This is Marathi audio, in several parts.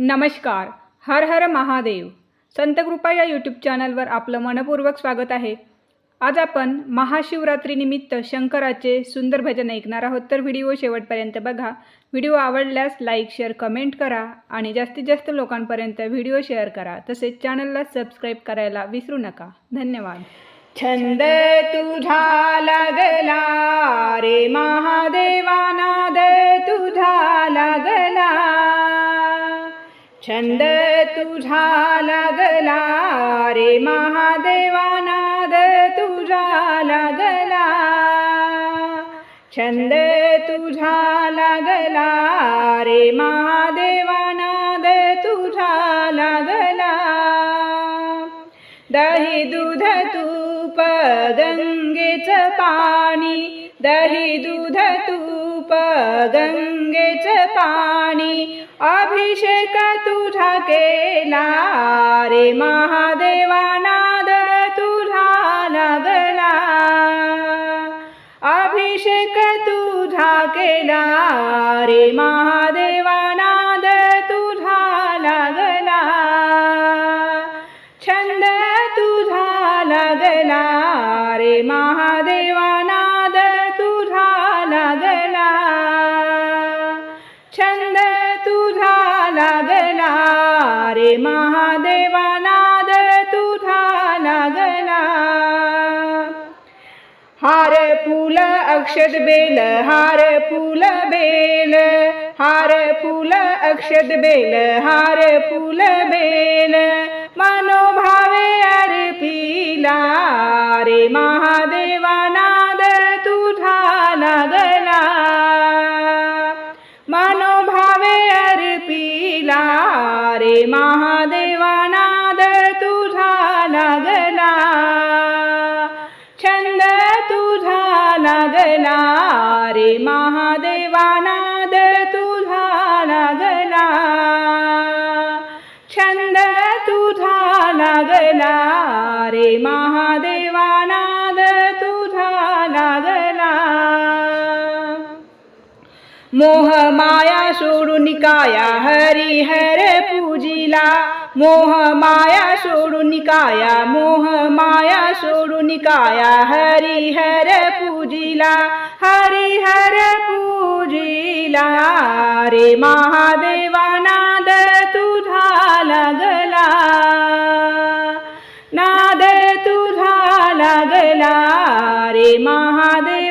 नमस्कार. हर हर महादेव. संतकृपा या यूट्यूब चॅनलवर आपलं मनपूर्वक स्वागत आहे. आज आपण महाशिवरात्रीनिमित्त शंकराचे सुंदर भजन ऐकणार आहोत. तर व्हिडिओ शेवटपर्यंत बघा. व्हिडिओ आवडल्यास लाईक शेअर कमेंट करा आणि जास्तीत जास्त लोकांपर्यंत व्हिडिओ शेअर करा. तसेच चॅनलला सबस्क्राईब करायला विसरू नका. धन्यवाद. छंद तुझा लागला रे महादेवानाद छंद तुझा लागला रे महादेवानाद तुझा लागला. छंद तुझा लागला रे महादेवानाद तुझा लागला. दही दूध तूप गंगेच पा दही दूध तूप गंगेच पाणी अभिषेक तुझा केला रे महादेवानाद तुझा लागला. अभिषेक तुझा केला रे महादेवानाद तुझा लागला. छंद तुझा लागला रे महादेव रे महादेवानाद तुझा लागला हार फुल अक्षत बेल हार फुल बेल हार फुल अक्षत बेल हार फुल बेल। रे महादेवानाद तुझा लागला छंद तुझा लागला रे महादेवानाद तुझा लागला छंद तुझा लागला रे महादेवानाद मोह माया सोडून काया हरिहर पूजिला. मोह माया सोडून काया मोह माया सोडून काया हरिहर पूजिला. हरी हर पूजिला रे महादेवानाद तुझा लागला. नाद तुझा लागला रे महादेव.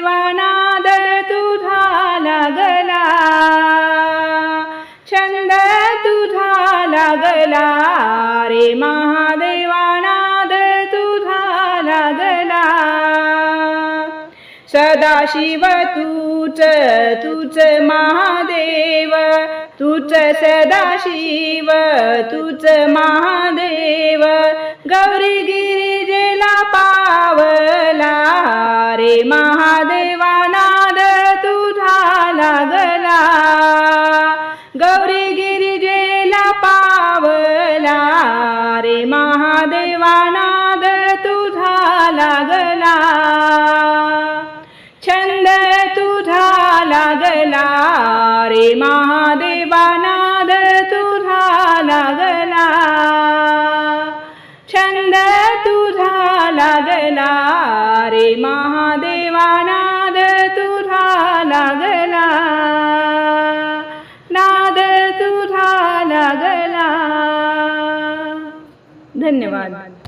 लागला रे महादेवानाद तुझा लागला. सदाशिव तूच तूच महादेव तूच सदाशिव तूच महादेव. गौरी गिरिजेला पावला रे महादेवानाद तुझा लागला. महादेवानाद तुझा लागला. छंद तुझा लागला. रे महादेवानाद तुझा लागला. छंद तुझा लागला. रे महादेवानाद तुझा लागला. धन्यवाद.